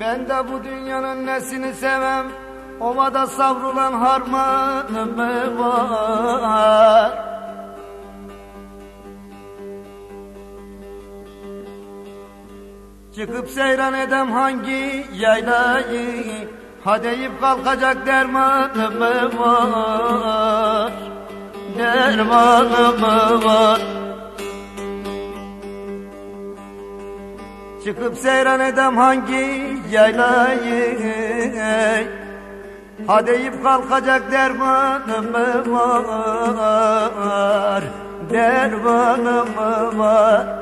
Ben de bu dünyanın nesini sevem? Ovada savrulan harmanım mı var. Çıkıp seyran edem hangi yaylayı? Ha deyip kalkacak dermanım mı var. Dermanım mı var Çıkıp seyran edem hangi yaylayı? Ha deyip kalkacak dermanım var Dermanım var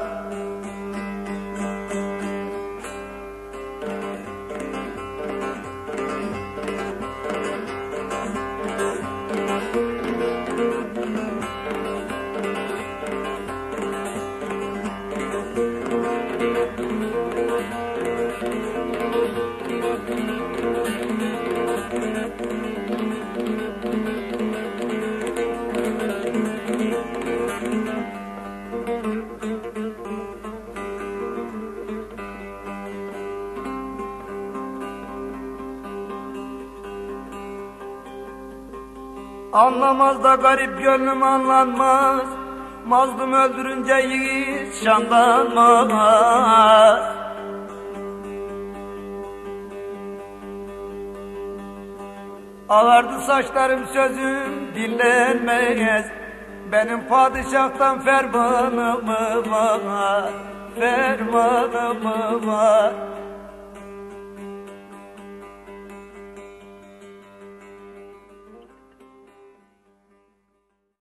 Anlamaz da garip gönlüm anlanmaz. Mazlum öldürünce yiğit şanlanmaz. Ağardı saçlarım sözüm dinlenmez. Benim padişahtan fermanım var? Fermanım var